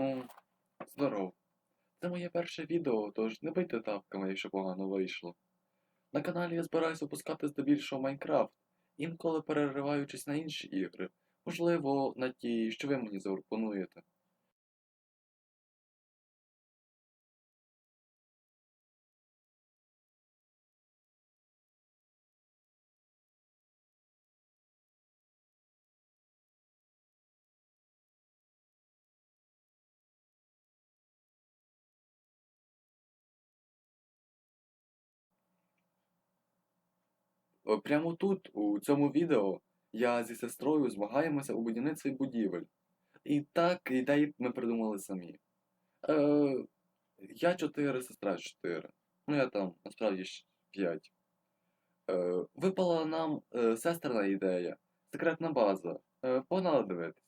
Ну, здоров. Це моє перше відео, тож не бийте тапками, якщо погано вийшло. На каналі я збираюся опускати здебільшого Майнкрафт, інколи перериваючись на інші ігри, можливо, на ті, що ви мені запропонуєте. Прямо тут, у цьому відео, я зі сестрою змагаємося у будівництві будівель. І так, ідеї ми придумали самі. Е, я 4, сестра 4. Ну, я там насправді 5. Е, випала нам е, сестрина ідея. Секретна база. Е, погнали дивитись.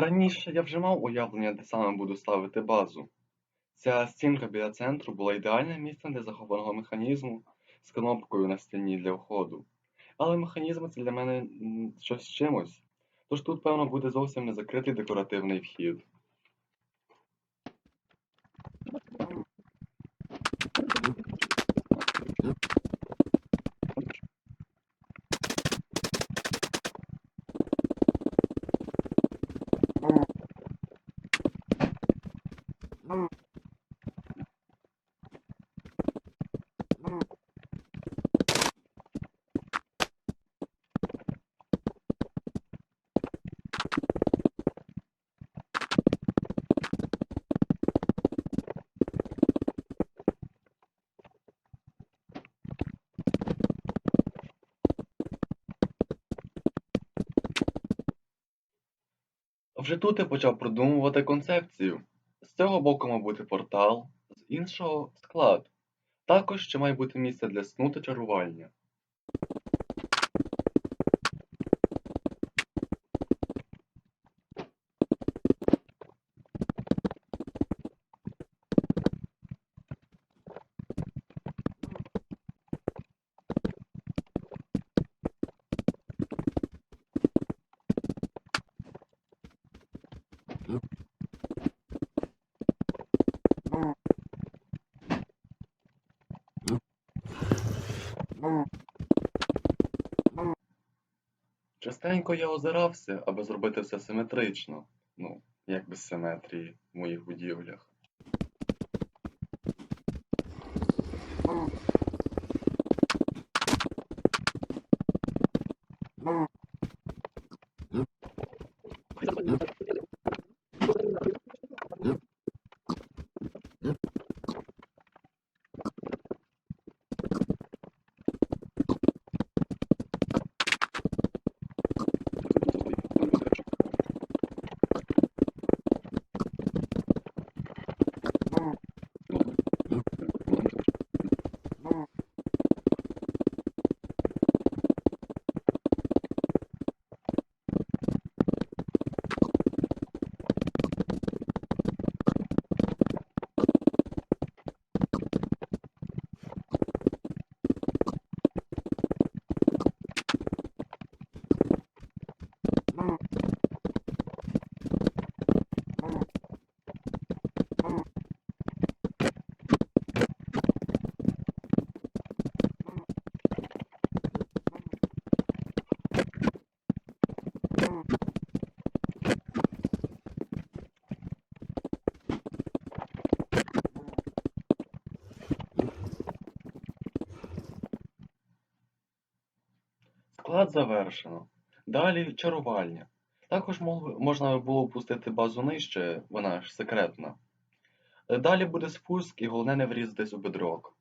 Раніше я вже мав уявлення, де саме буду ставити базу. Ця стінка біля центру була ідеальним місцем для захованого механізму з кнопкою на стіні для входу. Але механізм це для мене щось чимось. Тож тут, певно, буде зовсім не закритий декоративний вхід. Вже тут я почав продумувати концепцію. З цього боку має бути портал, з іншого склад. Також ще має бути місце для сну та чарування. Частенько я озирався, аби зробити все симетрично. Ну, як без симетрії в моїх будівлях. Склад завершено. Далі чарувальня. Також можна було опустити базу нижче, вона ж секретна. Далі буде спуск і головне не врізатись у бедрок.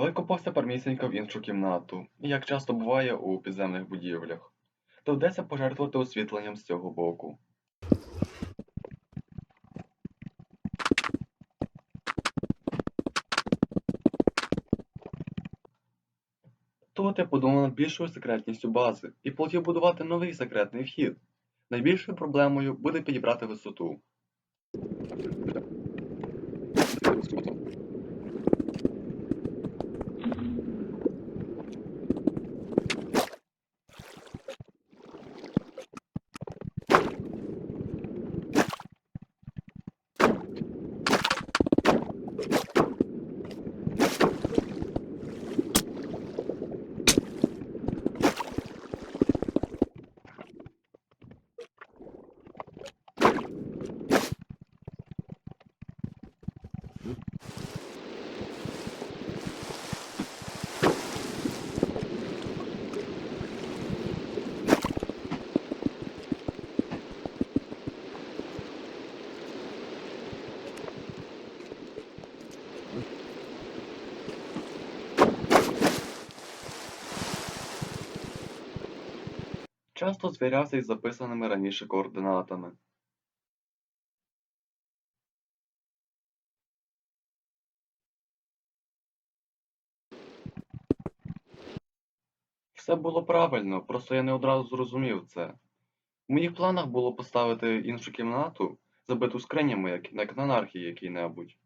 Викопався пармісінько в іншу кімнату, як часто буває у підземних будівлях. Доведеться пожертвувати освітленням з цього боку. Тут я подумав над більшою секретністю бази і полетів будувати новий секретний вхід. Найбільшою проблемою буде підібрати висоту. Часто звірявся із записаними раніше координатами. Все було правильно, просто я не одразу зрозумів це. В моїх планах було поставити іншу кімнату, забиту скринями, як на анархії якій-небудь.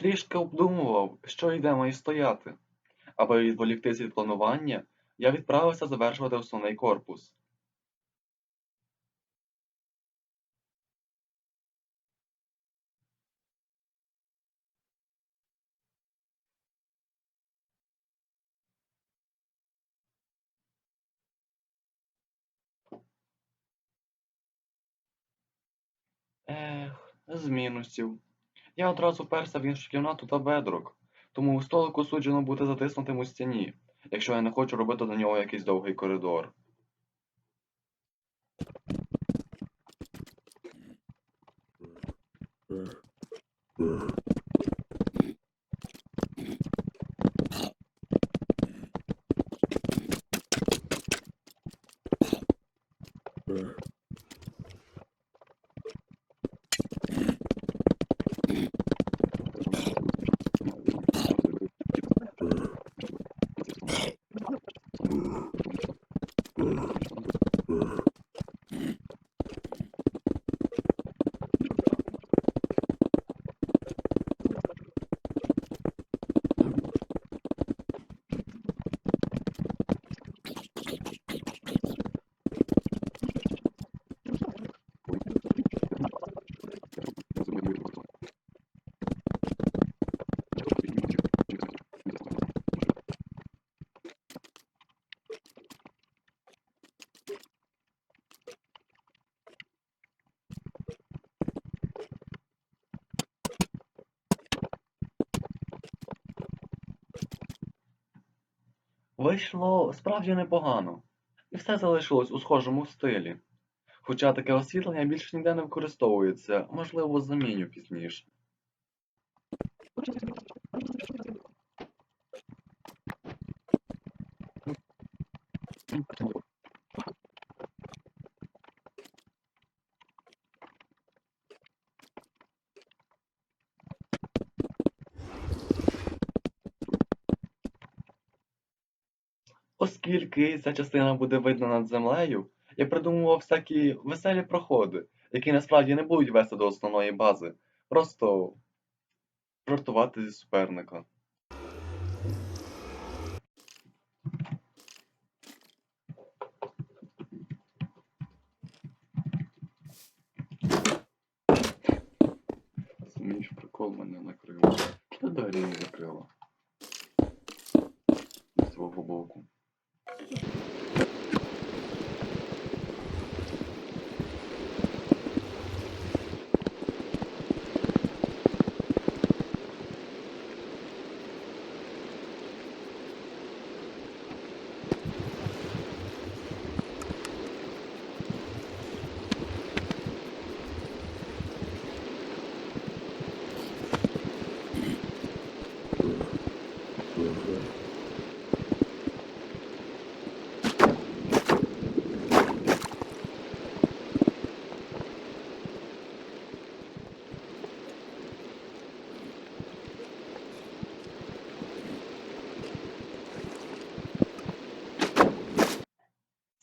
Трішки обдумував, що і де має стояти. Аби відволіктись від планування, я відправився завершувати основний корпус. Ех, з мінусів. Я одразу перся в іншу кімнату та бедрок, тому у столику суджено бути затиснутим у стіні, якщо я не хочу робити до нього якийсь довгий коридор. Вийшло справді непогано, і все залишилось у схожому стилі. Хоча таке освітлення більше ніде не використовується, можливо, заміню пізніше. Оскільки ця частина буде видна над землею, я придумував всякі веселі проходи, які насправді не будуть вести до основної бази. Просто жартувати зі суперника. Розумієш, прикол мене накрило. Та двері не закрила. З свого боку. 何?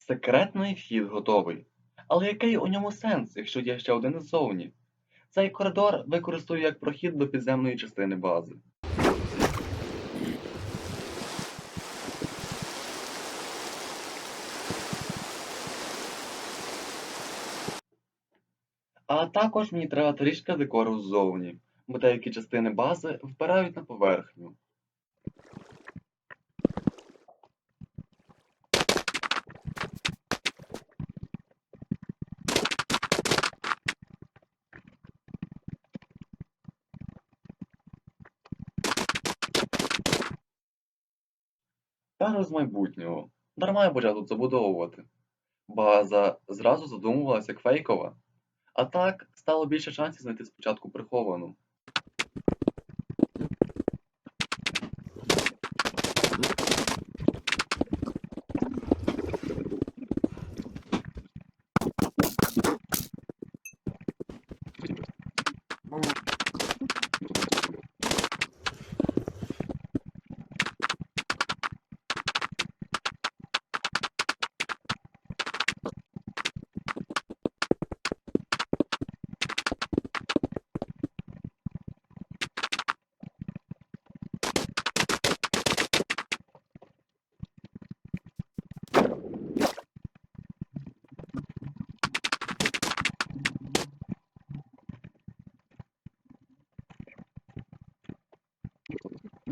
Секретний вхід готовий. Але який у ньому сенс, якщо є ще один ззовні? Цей коридор використовую як прохід до підземної частини бази. А також мені треба трішки декору ззовні, бо деякі частини бази впирають на поверхню. З майбутнього. Дарма я почав тут забудовувати. База зразу задумувалася як фейкова. А так стало більше шансів знайти спочатку приховану.